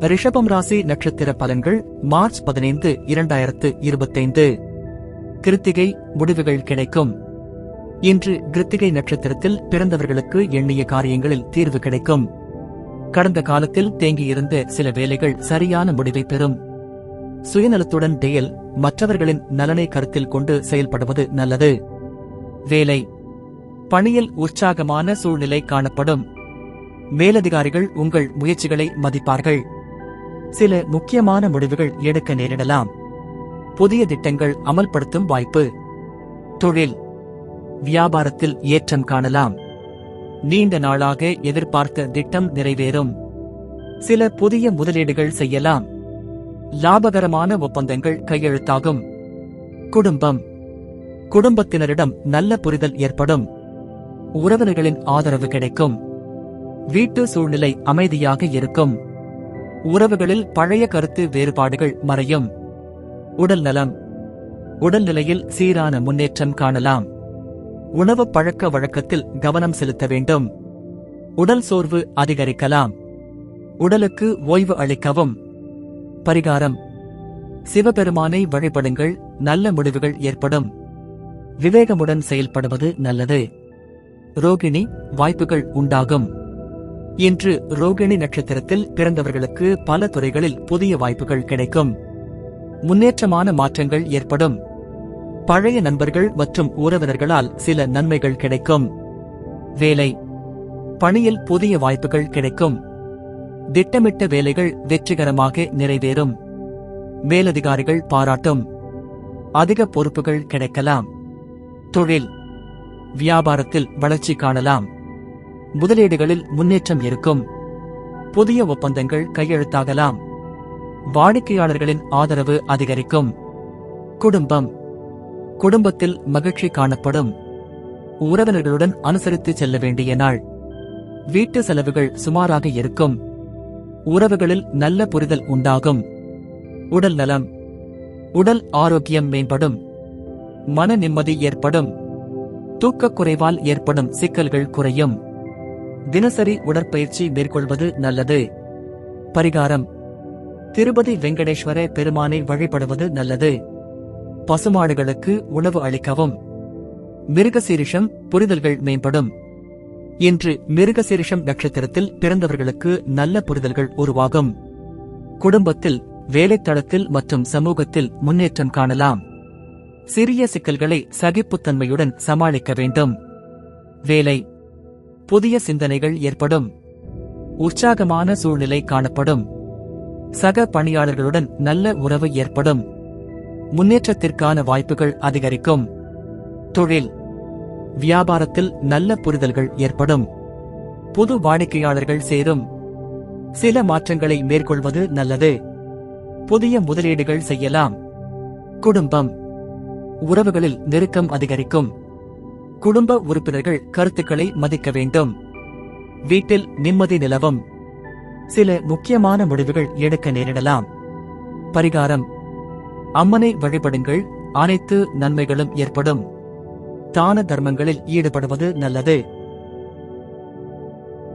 ரிஷபம் ராசி நட்சத்திர பலன்கள் மார்ச் பதினைந்து இரண்டாயிரத்து இருபத்தைந்து. கிருத்திகை முடிவுகள் கிடைக்கும். இன்று கிருத்திகை நட்சத்திரத்தில் பிறந்தவர்களுக்கு எண்ணிய காரியங்களில் தீர்வு கிடைக்கும். கடந்த காலத்தில் தேங்கியிருந்த சில வேலைகள் சரியான முடிவை பெறும். சுயநலத்துடன் டெயல் மற்றவர்களின் நலனை கருத்தில் கொண்டு செயல்படுவது நல்லது. வேலை. பணியில் உற்சாகமான சூழ்நிலை காணப்படும். மேலதிகாரிகள் உங்கள் முயற்சிகளை மதிப்பார்கள். சில முக்கியமான முடிவுகள் எடுக்க நேரிடலாம். புதிய திட்டங்கள் அமல்படுத்தும் வாய்ப்பு. தொழில். வியாபாரத்தில் ஏற்றம் காணலாம். நீண்ட நாளாக எதிர்பார்த்த திட்டம் நிறைவேறும். சில புதிய முதலீடுகள் செய்யலாம். லாபகரமான ஒப்பந்தங்கள் கையெழுத்தாகும். குடும்பம். குடும்பத்தினரிடம் நல்ல புரிதல் ஏற்படும். உறவினர்களின் ஆதரவு கிடைக்கும். வீட்டு சூழ்நிலை அமைதியாக இருக்கும். உறவுகளில் பழைய கருத்து வேறுபாடுகள் மறையும். உடல் நலம். உடல்நிலையில் சீரான முன்னேற்றம் காணலாம். உணவு பழக்க வழக்கத்தில் கவனம் செலுத்த வேண்டும். உடல் சோர்வு அதிகரிக்கலாம். உடலுக்கு ஓய்வு அளிக்கவும். பரிகாரம். சிவபெருமானை வழிபடுங்கள் நல்ல முடிவுகள் ஏற்படும். விவேகமுடன் செயல்படுவது நல்லது. ரோகிணி வாய்ப்புகள் உண்டாகும். இன்று ரோகிணி நட்சத்திரத்தில் பிறந்தவர்களுக்கு பல துறைகளில் புதிய வாய்ப்புகள் கிடைக்கும். முன்னேற்றமான மாற்றங்கள் ஏற்படும். பழைய நண்பர்கள் மற்றும் உறவினர்களால் சில நன்மைகள் கிடைக்கும். வேலை. பணியில் புதிய வாய்ப்புகள் கிடைக்கும். திட்டமிட்ட வேலைகள் வெற்றிகரமாக நிறைவேறும். மேலதிகாரிகள் பாராட்டும். அதிக பொறுப்புகள் கிடைக்கலாம். தொழில். வியாபாரத்தில் வளர்ச்சி காணலாம். முதலீடுகளில் முன்னேற்றம் இருக்கும். புதிய ஒப்பந்தங்கள் கையெழுத்தாகலாம். வாடிக்கையாளர்களின் ஆதரவு அதிகரிக்கும். குடும்பம். குடும்பத்தில் மகிழ்ச்சி காணப்படும். உறவினர்களுடன் அனுசரித்து செல்ல வேண்டிய நாள். வீட்டு செலவுகள் சுமாராக இருக்கும். உறவுகளில் நல்ல புரிதல் உண்டாகும். உடல் நலம். உடல் ஆரோக்கியம் மேம்படும். மன நிம்மதி ஏற்படும். தூக்கக் குறைவால் ஏற்படும் சிக்கல்கள் குறையும். தினசரி உடற்பயிற்சி மேற்கொள்வது நல்லது. பரிகாரம். திருபதி வெங்கடேஸ்வர பெருமானை வழிபடுவது நல்லது. பசுமாடுகளுக்கு உணவு அளிக்கவும். மிருகசீரிஷம் புரிதல்கள் மேம்படும். இன்று மிருகசீரிஷம் நட்சத்திரத்தில் பிறந்தவர்களுக்கு நல்ல புரிதல்கள் உருவாகும். குடும்பத்தில் வேலைத்தளத்தில் மற்றும் சமூகத்தில் முன்னேற்றம் காணலாம். சிறிய சிக்கல்களை சகிப்புத்தன்மையுடன் சமாளிக்க வேண்டும். வேலை. புதிய சிந்தனைகள் ஏற்படும். உற்சாகமான சூழ்நிலை காணப்படும். சக பணியாளர்களுடன் நல்ல உறவு ஏற்படும். முன்னேற்றத்திற்கான வாய்ப்புகள் அதிகரிக்கும். தொழில். வியாபாரத்தில் நல்ல புரிதல்கள் ஏற்படும். புது வாடிக்கையாளர்கள் சேரும். சில மாற்றங்களை மேற்கொள்வது நல்லது. புதிய முதலீடுகள் செய்யலாம். குடும்பம். உறவுகளில் நெருக்கம் அதிகரிக்கும். குடும்ப உறுப்பினர்கள் கருத்துக்களை மதிக்க வேண்டும். வீட்டில் நிம்மதி நிலவும். சில முக்கியமான முடிவுகள் எடுக்க நேரிடலாம். பரிகாரம். அம்மனை வழிபடுங்கள் அனைத்து நன்மைகளும் ஏற்படும். தான தர்மங்களில் ஈடுபடுவது நல்லது.